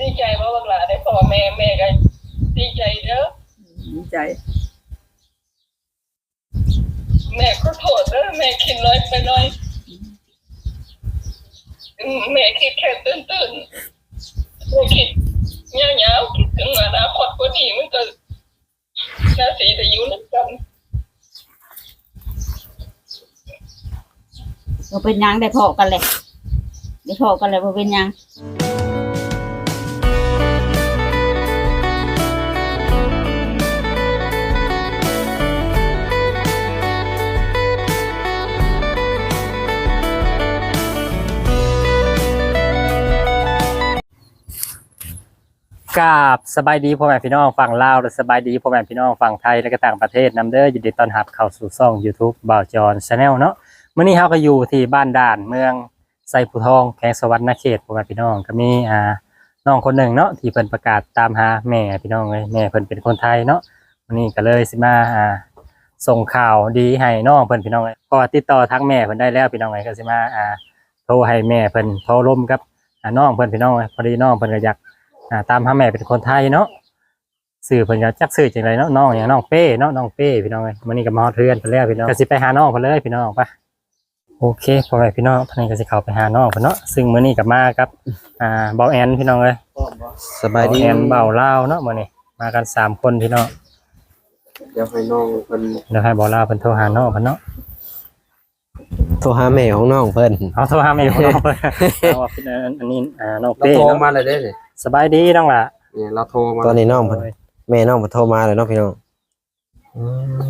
ดีใจว่าบักหลาได้พ่อแม่แม่ก็ดีใจเด้อดีใจ แม่ก็โทษเด้อแม่คิดน้อยไปหน่อยอืมแม่คิดแค่ตื่นตื่นๆแม่คิดยาวๆคิดถึงอนาคตก็ดีมันก็น่าสีแต่อยู่นักกันบ่เป็นหยังได้พอกันเลยได้พอกันเลยบ่เป็นหยัง กราบสบายดีพ่อแม่พี่น้องฝั่งลาวและสบายดีพ่อแม่พี่น้องฝั่งไทยและก็ต่างประเทศนำเด้อยินดีต้อนรับเข้าสู่ช่อง YouTube บ่าวจอนชาแนลเนาะมื้อนี้เฮาก็อยู่ที่บ้านด่านเมืองไซภูทองแขวงสวรรค์เขตพ่อแม่พี่น้องก็มีอ่าน้องคนหนึ่งเนาะที่เพิ่นประกาศตามหาแม่พี่น้องเลยแม่เพิ่นเป็นคนไทยเนาะวันนี้ก็เลยสิมาอ่าส่งข่าวดีให้น้องเพิ่นพี่น้องเลยก็ติดต่อทางแม่เพิ่นได้แล้วพี่น้องเลยก็สิมาอ่าโทรให้แม่เพิ่นโทรลมกับอ่าน้องเพิ่นพี่น้องเลยพอดีน้องเพิ่นก็อยาก อ่าตามหาแม่เป็นคนไทยเนาะสื่อเพิ่นก็จักสื่อจังไรเนาะน้องอย่างน้องเป้เนาะน้องเป้พี่น้องเอ้ยมื้อนี้ก็มาฮอดเทือนเพิ่นแล้วพี่น้องก็สิไปหาน้องเพิ่นเลยพี่น้องไปโอเคพ่อแม่พี่น้องท่านนี้ก็สิเข้าไปหาน้องเพิ่นเนาะซึ่งมื้อนี้ก็มากับอ่าเบาแอนพี่น้องเอ้ยสบายดีเบแอนเบาลาวเนาะมื้อนี้มากันสามคนพี่น้องเดี๋ยวให้น้องเพิ่นเดี๋ยวให้เบาลาวเพิ่นโทรหาน้องเพิ่นเนาะโทรหาแม่ของน้องเพิ่นเอาโทรหาแม่ของน้องเพิ่นเอาว่าเป็นอันอันนี้อ่าน้องเราเป้โทรเนาะ มาเลยได้เลย สบายดีน้องล่ะเนี่ยเราโทรมาตอนนี้น้องเพิ่นแม่น้องเพิ่นโทรมาเลยเนาะพี่น้องอืม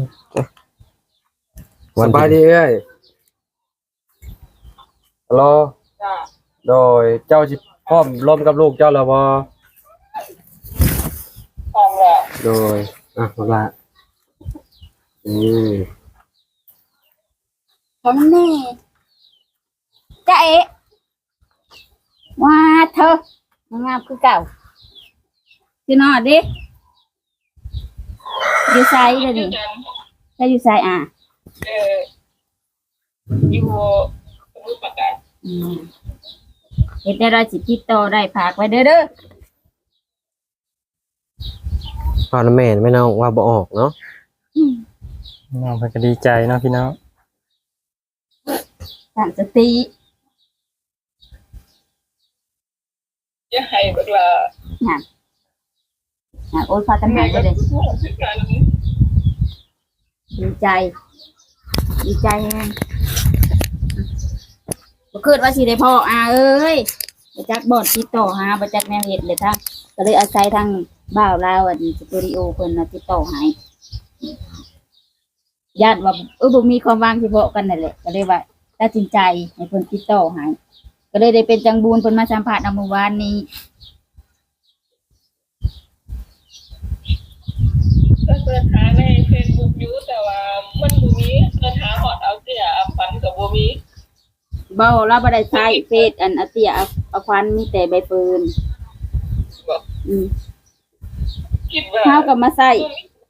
สบายดีเอ้ยฮัลโหลจ้าโดยเจ้าจิพร้อมร่วมกับลูกเจ้าแล้วบ่พร้อมแล้วโดยอะมาละอืมพร้อมแน่จ้าเอ๋ว่าเธอ งามคือเก่าพี่นอดดิอยู่ไซด์เลยคืดิอกันถ้าอยู่ไซด์อะเอออยู่สมุทรปราการอืมเฮ็ดได้เราสิติดต่อได้ฝากไว้เด้อเด้อพ่อและแม่ไม่น้องว่าบ่ออกเนาะน้องเพิ่นก็ดีใจเนาะพี่น้องตั้งสติ จะให้บักหลาอะโอ้ยพากันหายไปเลยคือกันดีใจ ดีใจแฮงบ่คิดว่าสิได้พ่ออาเอ้ยบ่จักบอดติดต่อหาบ่จักแนวเฮ็ดเลยทางก็เลยอาศัยทางบ่าวลาวอันสตูดิโอเพิ่นน่ะติดต่อให้ญาติว่าเออบ่มีความว่างสิพอกันนั่นแหละก็เลยว่าตัดสินใจให้เพิ่นติดต่อให้ ก็เลยได้เป็นจังบูนเพิ่นมาสัมภาษณ์ในเมื่อวานนี้ก็เสิร์ชหาในเฟซบุ๊กอยู่แต่ว่ามันบ่มีเสิร์ชหาฮอดเอาเสียฝันก็บ่มีเบ้าเราบ่ได้ใช้เฟซอันอาเตียเอาเอาควันมีแต่ใบเฟิร์นอืมคิดว่าเฮาก็มาใส่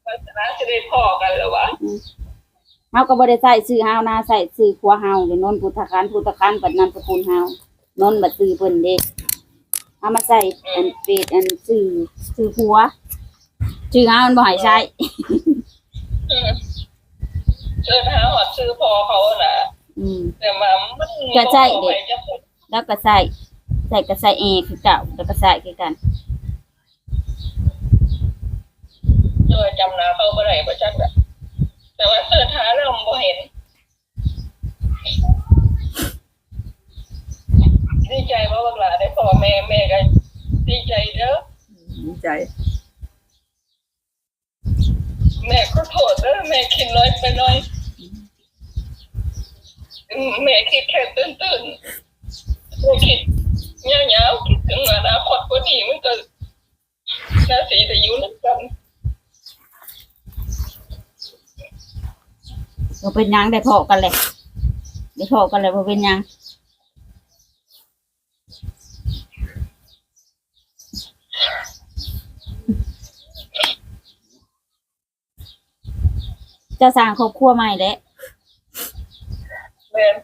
ศาสนาจะได้พอกันแล้ววะเฮาก็บ่ได้ใส่ชื่อเฮานะใส่ชื่อครัวเฮาเด้นนพุทธการพุทธการบัดนามสกุลเฮา นนบัดชื่อเพิ่นเด้เอามาใส่อันเฟซอันชื่อชื่อครัวชื่อเฮามันบ่ให้ใช้อืมเสิร์ชหาฮอดชื่อพ่อเขาน่ะอืม แต่ว่ามันก็ใช่เด็กบ่ให้จะพูดแล้วก็ใส่ใส่ก็ใส่เอคือเก่าแล้วก็ใส่คือกันโดยจำหน้าเขาบ่ได้บ่จักอะแต่ว่าเสิร์ชหาแล้วบ่เห็น ดีใจว่าบักหลาได้พ่อแม่แม่ก็ดีใจเด้อดีใจ แม่ก็โทษเด้อแม่คิดน้อยไปหน่อยอืมแม่คิดแค่ตื่นตื่นๆแม่คิดยาวๆคิดถึงอนาคตก็ดีมันก็น่าสีแต่อยู่นักกันบ่เป็นหยังได้พอกันเลยได้พอกันเลยบ่เป็นหยัง จะสร้างครอบครัวใหม่แล้วแม่น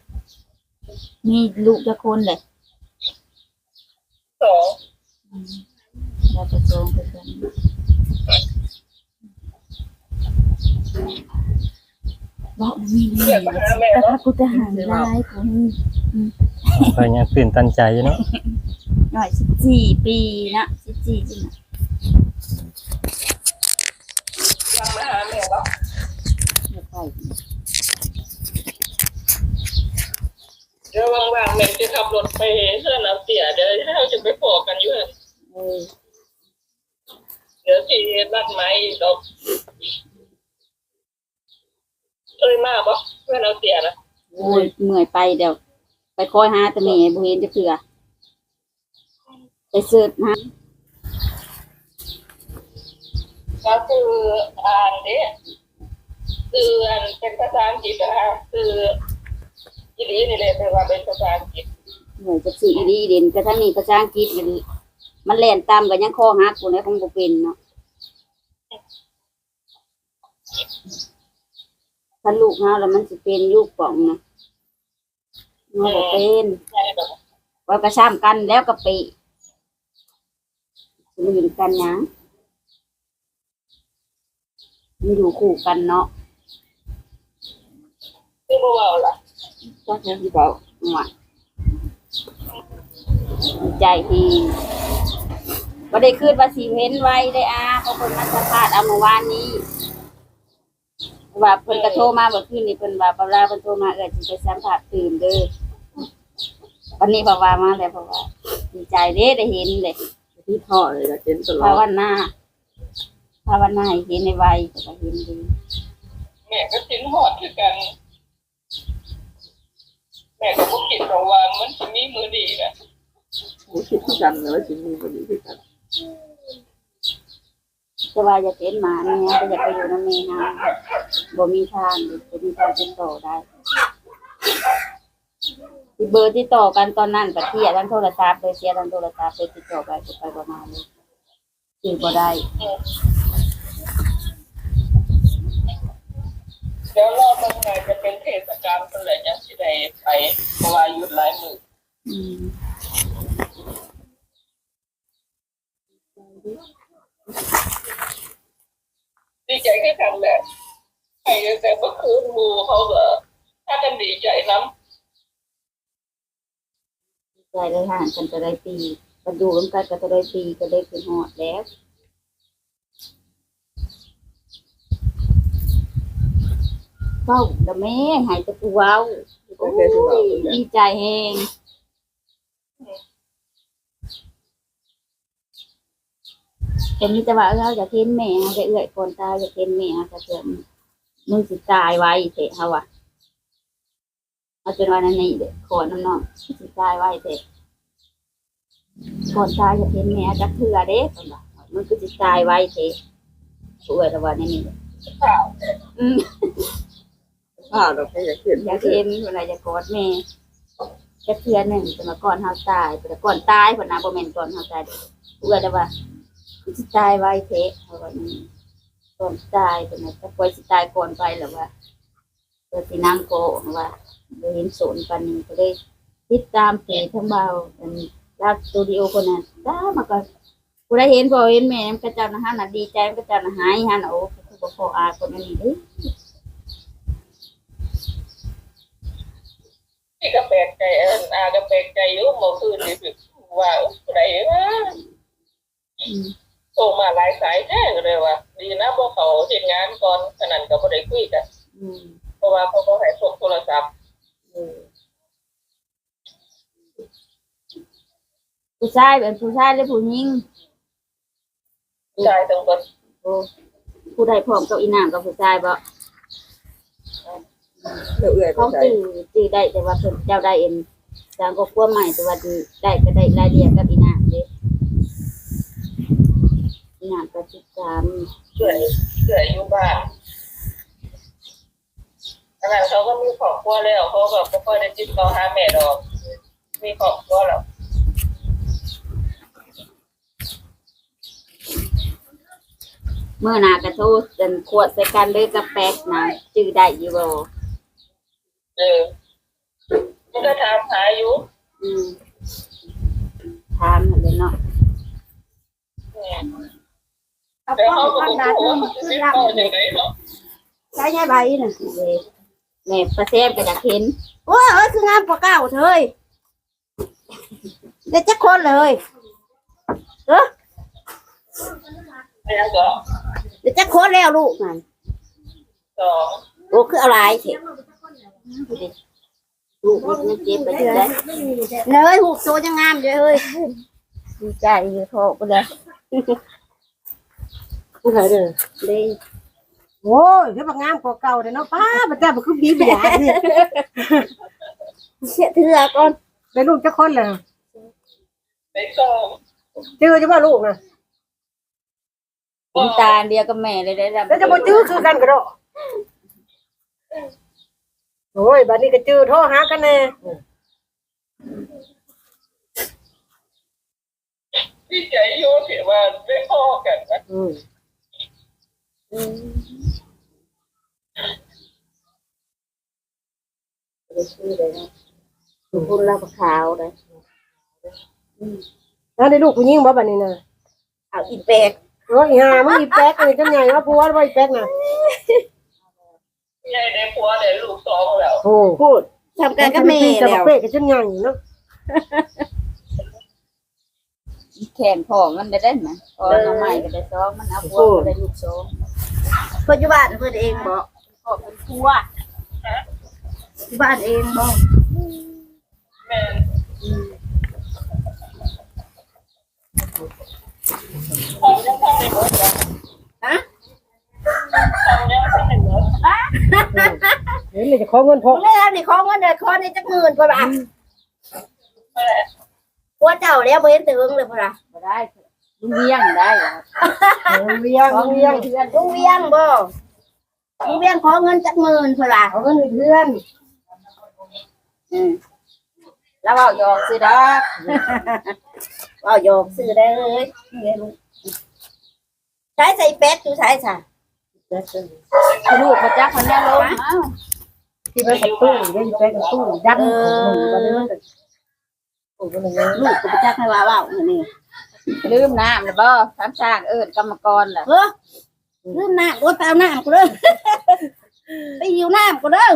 มีลูกจะคนเลยสองบอกมันมีเรียกมาหาแม่แต่เนาะถ้ากูจะหายร้ายผมเพิ่นยังตื่นตันใจอยู่เนาะหน่อยสิบสี่ปีนะสิบสี่จริงนะยังมาหาแม่เนาะ เดี๋ยวไปเดี๋ยวว่างๆแม่จะขับรถไปเพื่อนเอาเสียเดี๋ยวเราจะไปพอกันอยู่หั่นเออเดี๋ยวสินัดไม้ดอกเคยมาบ่เพื่อนเอาเสียนะโอ้ยเมื่อยไปเดี๋ยว ไปคอยหาแตะเมย์บุเห็นจะเถื่อไปเสิร์ชหาก็คืออ่านเด้ คืออันเป็นภาษาอังกฤษนะคะคืออีลีนี่เลยแต่ว่าเป็นภาษาอังกฤษหนื่อยจะสื่ออีดีเด่นกระทั่งนี้ภาษาอังกฤษมันมันแล่นตามกันยังคอหักกูแล้วคงบ่เป็นเนาะถ้าลูกเฮาแล้วมันสิเป็นลูกป่องนะเงาบ่เป็นใช่แบบว่ากระช่ำกันแล้วก็ไปลืนกันหยังไม่อยู่คู่กันเนาะ บ่เว้าล่ะก็จะที่บอกว่าดีใจที่ก็ได้คืนว่าสีเห็นไว้ได้อาเพราะคนมาสัมภาษณ์เอาเมื่อวานนี้ ว่าเพิ่นกระโทรมาเมื่อคืนนี้เพิ่นว่าเวลาเพิ่นโทรมาเออสิไปสัมภาษณ์ตื่นเด้อวันนี้บอกว่ามาแล้วเพราะว่าดีใจเด้ได้เห็นเลยที่ท่อเลยก็เห็นตลอภาดวนาภาวนาให้เห็นในวัยก็เห็นดีแม่ก็สินหอดคือกัน แม่ก็บ่คิดหรอกว่ามันสิมีมือดีนะผมคิดที่กันเลยว่าสิมีคนนี้ที่กันแต่ว่าอยากเห็นหมาเนี่ยก็อยากไปอยู่น้ำเมฮาบ่มีทางจะมีทางติดต่อได้ที่เบอร์ที่ต่อกันตอนนั้นกับเทียทั้งโทรศัพท์เลยเสียทั้งโทรศัพท์ไปติดต่อไปก็ไปประมาณนี้คือบ่ได้ เเดี๋ยวรอบเบิ่งไงจะเป็นเทศกาลเพิ่นแหละจังสิได้ไปเพราะว่าหยุดหลายมืออืมดีใจคือกันแหละใครแต่เมื่อคืนมูเขาก็ถ้ากันดีใจน้ำดีใจเลยห่างกันจะได้ปีกันดูร่วมกันก็จะได้ปีก็ได้คือหอดแล้ว เว้าแต่แม่ใหายจะกูเว้าโอ้ยดีใจแฮงเป็นมิตรว่าเราอยากเห็นแม่เราจะเอื้อยคนตายอยากเห็นแม่เราจะเกิดมึงสิตายไว้เถอะเขาอะเอาจนวันนั้นนี่เด็กขอน้ำน้องสิตายไว้เถอะคนตายอยากเห็นแม่จะเถื่อเด้คนว่ามึงคือสิตายไว้เถอะช่วยแต่ว่านี่นี่อืม ข้าวเราแค่อยากเห็นอยากเห็นเวลาจะกอดแม่จะเทื่อหนึ่งแต่มาก่อนเฮาตายแต่ก่อนตายคนน่ะบ่แมนก่อนเฮาตายเพื่อแต่ว่าสิตายไว้เถอะเขาว่านี่ก่อนตายเป็นน่ะจะปล่อยสิตายก่อนไปหรือว่าเปิดสินั่งโกว่าบ่เห็นโสนปานนี้ก็เลยติดตามเพจทั้งเบาอันลากสตูดิโอคนนั้นตามมาก็ผู้ได้เห็นบ่เห็นแม่ก็เจ้านะฮะน่ะดีใจก็เจ้านะหายฮะน่ะโอ้คือบ่พออาคนนั้นนี่เด้ อที่ก็แปลกใจเอิ้นอาก็แปลกใจอยู่เมื่อคืนนี่คือว่าผู้ใดว่าอืมโทรมาหลายสายแท้ก็เลยว่าดีนะพวกเขาเฮ็ดงานก่อนฉะนั้นก็บ่ได้คุยกันอืมเพราะว่าเขาบ่ให้ส่งโทรศัพท์เออผู้ชายเป็นผู้ชายหรือผู้หญิงชายทั้งหมดโอ้ผู้ใดพร้อมกับอีนางกับผู้ชายบ่ เอื่อยๆเขาไปจื้อจื้อได้แต่ว่าเพิ่นเจ้าได้เอ็นสร้างครอบครัวใหม่แต่ว่าดีได้ก็ได้รายเรียกกับอีนางเด้อีนางก็ติดตามช่วยช่วยอยู่บ้านอันนั้นเขาก็มีครอบครัวแล้วเขาก็บ่ค่อยได้ติดต่อหาแม่ดอก มีครอบครัวแล้วเมื่อหนากระโทษจนขวดใส่กันเลยกับแป๊กนะจื้อได้อยู่บ่ เออมันก็ถามหาอยู่อืมถามหั่นเลยเนาะเนี่ยเอาแต่ป้อเขางก็ข้างบอกดาว่าขึ้นมันจะขึ้นได้ลำต่ออย่างไรเนาะใช้ยายใบน่ะแม่ประเซมก็อยากเห็นโอ้ยเอ้ยคืองามกว่าเก่าเธอเด็กจะคนเลยเออแล้วก็เด็กจะคนแล้วลูกมันสองโอ้คืออะไรเถอะ ลูกมันเจ็บไปเลยเลยหูโตยังงามเลยเฮ้ยดีใจอยู่โทษไปเลยผู้ใดเด้อเลยโอ้ยเฮ็ดบ่งามกว่าเก่าเด้อเนาะป้าบ่จ้าบ่คือบีบ่ยานี่เสียเถื่อก่อนได้ลูกจักคนแล้วในสองเจอจะว่าลูกน่ะน้ำตาเดียวกับแม่เลยได้แล้วจะบ่จื้อคือกันก็ดอก โอ้ยบัดนี้ก็จื้อโทรหากันแน่ที่ใจโยเสียว่าได้พ่อกันนะอืมคุณเราขาวเลยแล้วได้ลูกผู้หญิงบ่บัดนี้น่ะเอาอีแปกโอ้ยอีห่ามึงอีแป๊กอันนี้จังใหญ่ว่าผัวบ่อีแป๊กน่ะ ยายได้ผัวได้ลูกสองแล้วโอ้พูดทำกันกับแม่จะแล้วเป๊กก็จนใหญ่เนาะแข่งพ่อมันได้ได้ไหมพอน้ำใหม่ก็ได้ซ้อมมันเอาพวกก็ได้ลูกซ้อมปัจจุบันเพื่อนเองบอกพ่อเป็นครัวที่บ้านเองบอกแม่ทำยังทำในหมดเลยฮะทำยัง ทำในหมดเห็นเลยจะขอเงินพกเรื่องนี่ของเงินเดือนคอนี่จักหมื่นกว่าบาทแม่พัวเจ้าแล้วบ่เห็นตึงเลยพุ่นล่ะบ่ได้ลุงเวียงได้เหรอเวียงเวียงลุงเวียงบ่ลุงเวียงขอเงินจักหมื่นพุ่นล่ะเอาเงินเพื่อนอืมแล้วเอาหยอกซื้อดอกเอาหยอกซื้อได้เลยใช้ใส่เป็ดอยู่ใช้ ใส่ลูกมาจักคนแน่ลงที่ไปกับตู้ได้อีแป๊กกับตู้ยัดของมึงบัดนี้มันก็โอ้ยมันยังลูกมาจักให้ว่าว่านี่ลืมน้ำนะบ่ทำสร้างเอิญกรรมกรเหรอเฮ้อลืมน้ำโอ้ยไปเอาน้ำกูเลยไปหิวน้ำกูเด้อ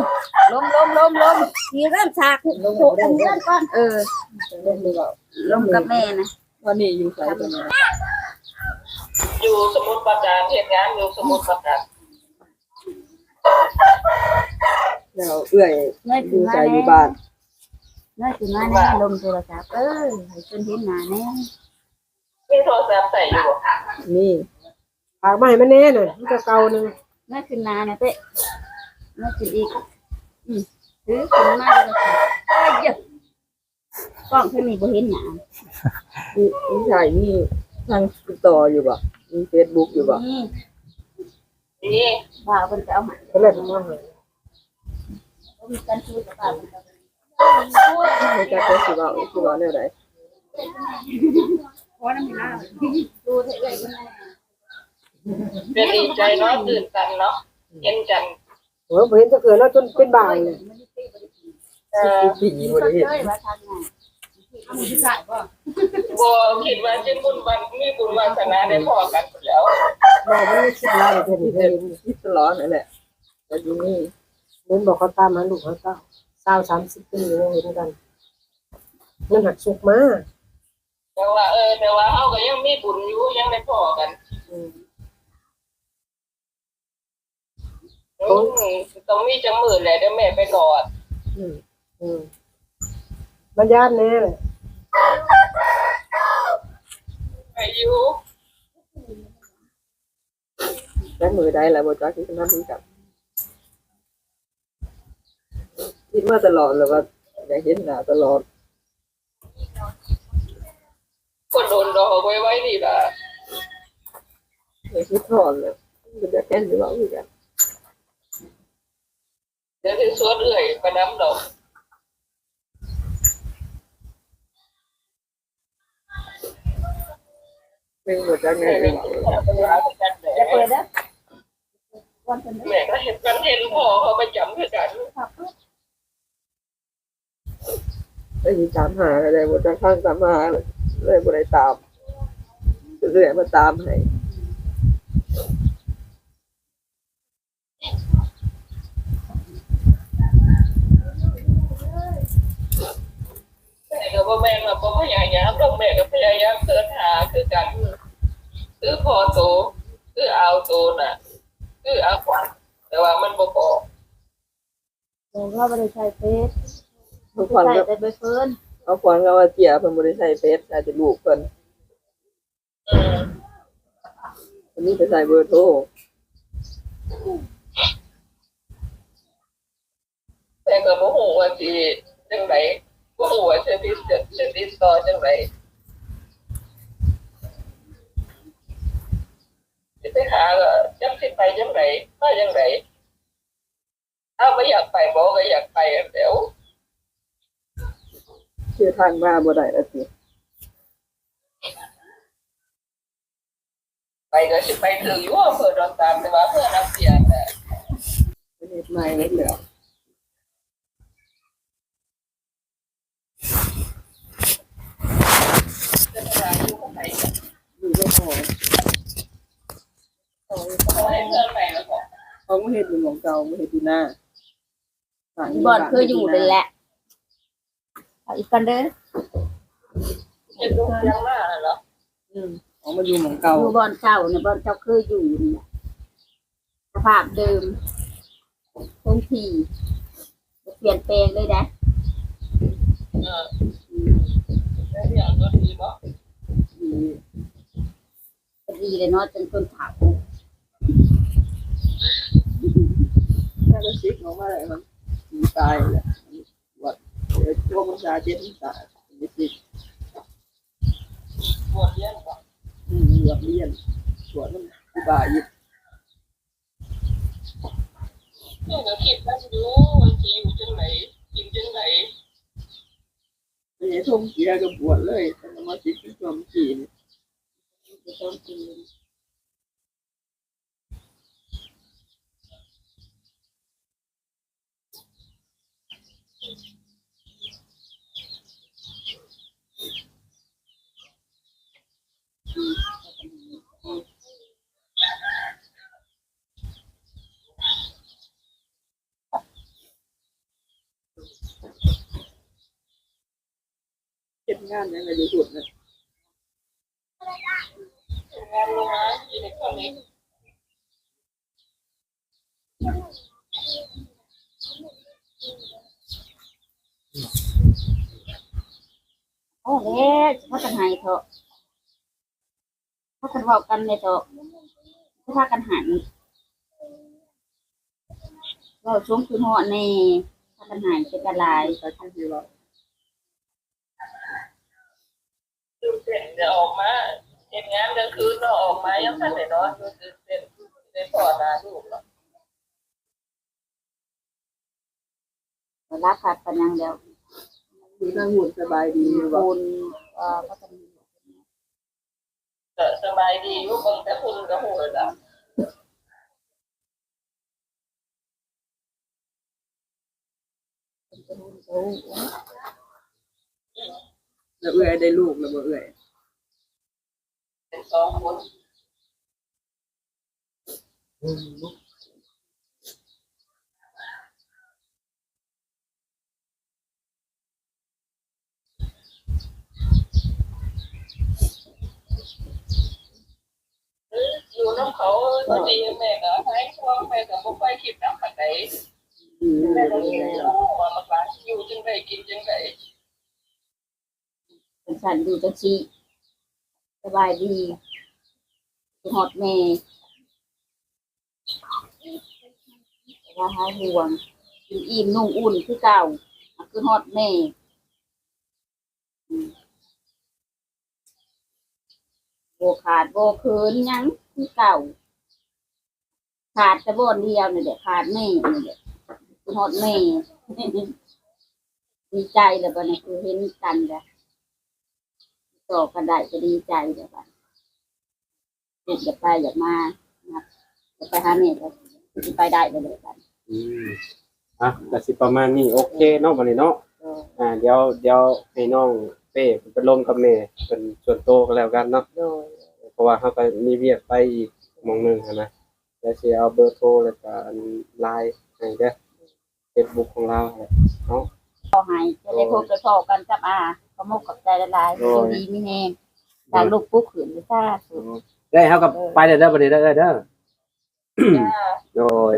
ลมลมลมลมหิวน้ำสากลมลมเลื่อนก่อนเออลมกับแม่นะวันนี้อยู่ใส่ตัวนี้ อยู่สมุทรปราการเหตุงานอยู่สมุทรปราการแล้วเอื้อยเงยถึงมาแน่เงยถึงมาแน่ลมโทรศัพท์เออให้จนเห็นหน้าแน่มีโทรศัพท์ใส่อยู่นี่ฝากมาให้มันแน่หน่อยมันก็เก่านึงเงยขึ้นหน้านะเต้เงยขึ้นอีกอืมถือขึ้นมาเลยเอ้ยเยอะกล้องเท่านี้บ่เห็นหน้า นี่ถ่ายนี่ทางติดต่ออยู่บ่ มีเฟซบุ๊กอยู่บ่นี่นี่บ่าวเพิ่นจะเอามาก็เลยมาให้มีการซื้อกับบ่าวเพิ่นจะไม่จักได้สิว่าสิว่าแนวใดดูเท่าไหร่เพิ่นน่ะเป็นดีใจเนาะตื่นตันเนาะเห็นกันโอ้ยบ่เห็นจะเกิดแล้วจนเป็นบ่ายเลยเออ ปีบ่ได้เห็นเอ้ยว่าทางไหน เอามือที่ใส่บ่บ่คิดว่าจะบุญวันมีบุญวาสนาได้พอกันแล้วบ่มันไม่คิดแล้วเดี๋ยวนี้เห็เห็นนที่ตลอดนั่นแหละแต่อยู่นี่เห็นบอกเขาตามหาลูกเขาเศร้าเศร้าสามสิบปียังเห็นกันมันหักสุกมาแต่ว่าเออ แต่ว่าเฮาก็ยังมีบุญอยู่ยังได้พอกันอืมต้องมีจังมือแหละเดี๋ยวแม่ไปกอดอืมอืมบรรยานแน่เลย ไปอยู่แล้วมือใดแล้วบ่จักที่นั้นรู้จักคิดมาตลอดเลยว่าอยากเห็นหน้าตลอดคนโดนดอกไว้ไว้ดีล่ะอยากคิดทอดเลยมันจะแค่นอยู่ว่าคือกันเดี๋ยวที่สวนเอื่อยประน้ำดอก ซึ่งจากนี้จะเปิดนะวันเป็นแม่ก็เห็นกันเห็นพ่อเขาไปจำเพื่อกันไอ้ที่ตามหาอะไรบนทางข้างตามหาเลยบนไหนตามเรื่อยมาตามให้แม่ก็ว่าแม่มาเพราะพยายามเรงแม่ก็พยายามเสิร์ชหาคือการ คือพอโตคือเอาโตน่ะคือเอาขวัญแต่ว่ามันบ่พอหนูก็บ่ได้ใช้เฟซทุกคนใช้ก็แต่ใบเฟิร์นเอาขวัญก็ว่าเจียเพิ่นบ่ได้ใช้เฟซอาจจะลูกเพิ่นอืมเพิ่นนี่ไปใส่เบอร์โทรแต่ก็บ่ฮู้ว่าสิจังไดบ่ฮู้ว่าสิติดสิติดต่อจังได สิไปหาก็จักสิไปจังไดมาจังไดถ้าบ่อยากไปบ่ก็อยากไปเดี๋ยวชื่อทางมาบ่ได้แล้วสิไปก็สิไปถึงอยู่อำเภอดอนตาลแต่ว่าเพื่อนนักเสียแต่ประเทศใหม่แล้วแล้วจะไปหาอยู่ข้างในอยู่ก็พอเขาให้เพื่อนไปแล้วก็ เขาบ่เฮ็ดอยู่หม่องเก่าบ่เฮ็ดอยู่หน้าต่างบ่อนเคยอยู่นั่นแหละเอาอีกกันเด้อเห็นลูกยังมาเหรออืมออกมาอยู่หม่องเก่าอยู่บ่อนเก่าเนี่ยบ่อนเจ้าเคยอยู่นี่แหละสภาพเดิมคงที่บ่เปลี่ยนแปลงเลยนะเออแล้วอย่างก็ดีเนาะก็ดีเลยเนาะจนคนเฒ่าถ้าก็ซิกออกมาได้มันมันตายแหละวัดเดี๋ยวช่วงพรรษาเจ็ดพรรษาสิสิปวดเยี่ยนก่อนอืมวัดเรียนสวนมันอุบายอยู่นี่ก็คิดว่าอยู่ว่าจะอยู่จังไหนกินจังไหนไม่ใช่ท่มเกียกับบวชเลยแต่มาซิกเป็นความจีนจะต้องกิน งานยังไงอยู่สุดนะงานลงมาอยู่ในคนนี้โอ้เด้พากันหายเถอะพากันเว้ากันเลยเถอะพากันหันเว้าช่วงคือฮอดแน่พากันหายเป็นกันหลายใช้ที่ว่าดูเร็ จะออกมาเห็นงานกลางคืนเนาะออกมายังทันได้นอนดูตื่นเต้นได้พอหนาลูกเนาะเวลาขาดปัญญาแล้วอยู่นั่งหุ่นสบายดีอยู่โกบ่นเอ่อพากันก็สบายดีอยู่เบิ่งแต่คุณก็ฮู้แล้วละแล้วเอื้อยได้ลูกแล้วบ่เอื้อย เป็นสองคนอยู่น้ำเขาก็ดีแม่ก็ให้ช่วงแม่ก็บ่ค่อยคิดนำปานใดอืมแม่ก็รู้ว่ามันว่าอยู่จังไดกินจังได เป็นสันดูจังชี สบายดีฮอดแม่ว่าหายห่วงกินอิ่มนุ่งอุ่นคือเก่าคือฮอดแม่อืมโบขาดโบคินยังคือเก่า ขาดแต่บนเดียวเนี่แหละขาดแม่นี่แหละคือฮอดแม่ดีใจเลยบัดนี้คือเห็นกันแล้ว ต่อกันได้จะดีใจเดี๋ยวกันเด็กอยากไปอยากมานะครับอยากไปหาเมย์ก็จะไปได้เลยเดี๋ยวกันอืมอะก็สิประมาณนี้โอเคเนาะบัดนี้เนาะเอออ่าเดี๋ยวเดี๋ยวให้น้องเป้เพิ่นไปลมกับแม่เป็นส่วนโตวก็แล้วกันเนาะ โดยเพราะว่าเขาก็มีเวียกไปอีกหมองหนึงหั้นนะแล้วสิเอาเบอร์โทรแล้วก็อันไลน์ให้เด้อ Facebook ของเราแหละเนาะเอาให้จะได้พบจะชอบกันกับอา ขอมกขอบใจหลายๆอยู่ดีมีแฮงจากลูกปุ๊กขืนไปซ่าสุดได้เฮากับไปเด้อเด้อบัดนี้เด้อเอ้ยเด้อโดย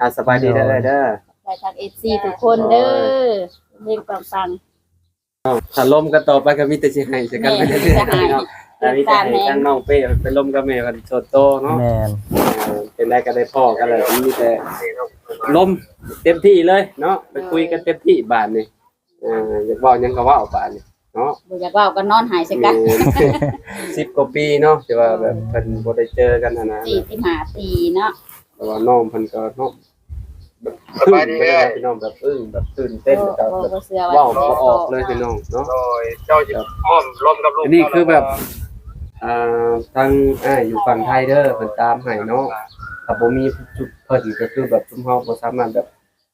อะสบายดีเด้อเอ้ยเด้อใจทาง FC ทุกคนเด้อเฮงปังๆถ้าล้มกันต่อไปก็มีแต่สิให้สิกันไปเรื่อยๆเนาะแต่มีแต่ให้ทั้งน้องเป้ไปล้มกับแม่กันโซโตเนาะแม่นเออเป็นได้ก็ได้พ่อกันเลยมีแต่ล้มเต็มที่เลยเนาะไปคุยกันเต็มที่บาดนี่เอออยากเว้าหยังก็เว้าบาดนี่ เนาะบ่อยากเว่าก็นอนหายใส่กันสิบกว่าปีเนาะแต่ว่าแบบเพิ่นบ่ได้เจอกันนะนะสี่สิบห้าปีเนาะแต่ว่าน้องเพิ่นก็เนาะแบบอึ้งไปเลยพี่น้องแบบอึ้งแบบตื่นเต้นบ่แบบบ่แบบบ่เชื่อเว้าว่าบ่ออกเลยพี่น้องเนาะ โดยเจ้าจะพร้อมร่วมกับลูกอันนี้คือแบบ อ่าทางอ้ายอยู่ฝั่งไทยเด้อเพิ่นตามให้เนาะถ้าบ่มีจุดเพิ่นก็คือแบบซุมเฮาบ่สามารถแบบ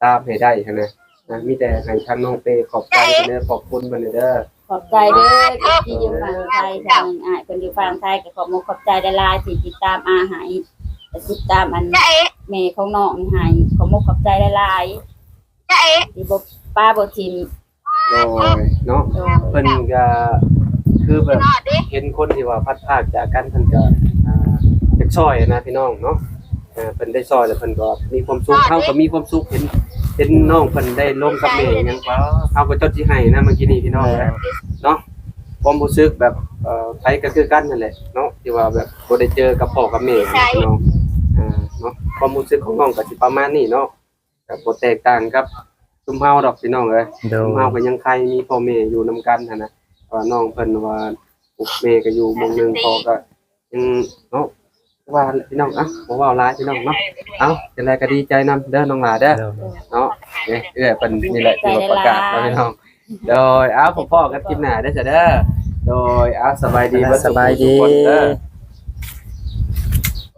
ตามให้ได้หันนะนะมีแต่ให้ทางน้องเป้ขอบใจเพิ่นเด้อขอบคุณเพิ่นเด้อ ขอบใจเด้อที่อยู่ฝั่งไทยทางอ่ายเพิ่นอยู่ฝั่งไทยก็ขอบมุกขอบใจหลายๆที่ติดตามอาหารและติดตามอันแม่ของน้องนี่ให้ขอบมุกขอบใจหลายๆที่บ่ป้าบ่ทิมโดยเนาะโดยเพิ่นก็คือแบบเห็นคนที่ว่าพัดภาคจากกันเพิ่นก็อ่าอยากช่วยนะพี่น้องเนาะเออเพิ่นได้ช่วยแล้วเพิ่นก็มีความสุขเฮาก็มีความสุขเห็น เห็นน้องเพิ่นได้ร่วมกับแม่หยังก็เฮาก็จดสิให้นะเมื่อกี้นี้พี่น้องเนาะความรู้สึกแบบเอ่อไผก็คือกันนั่นแหละเนาะที่ว่าแบบบ่ได้เจอกับพ่อกับแม่พี่น้องอ่าเนาะความรู้สึกของน้องก็สิประมาณนี้เนาะก็บ่แตกต่างกับซุมเฮาดอกพี่น้องเอ้ยโดยเฮาก็ยังใครมีพ่อแม่อยู่นํกันหั่นนะว่าน้องเพิ่นว่าปุกแม่ก็อยู่หมองหนึงพ่อก็ยังเนาะ ว่าพี่น้องอะบ่เว้าหลายพี่น้องเนาะเอ้าจังไดก็ดีใจนํเด้อน้องหลาเด้อโดยเนาะเนี่ยเอ้ยเพิ่นนี่แหละที่ว่าประกาศว่าพี่น้องโดยเอ้าพ่อๆกันกินหน้าเด้อจ้ะเด้อโดยเอ้าสบายดีเบิดสบายดีทุกคนเด้อ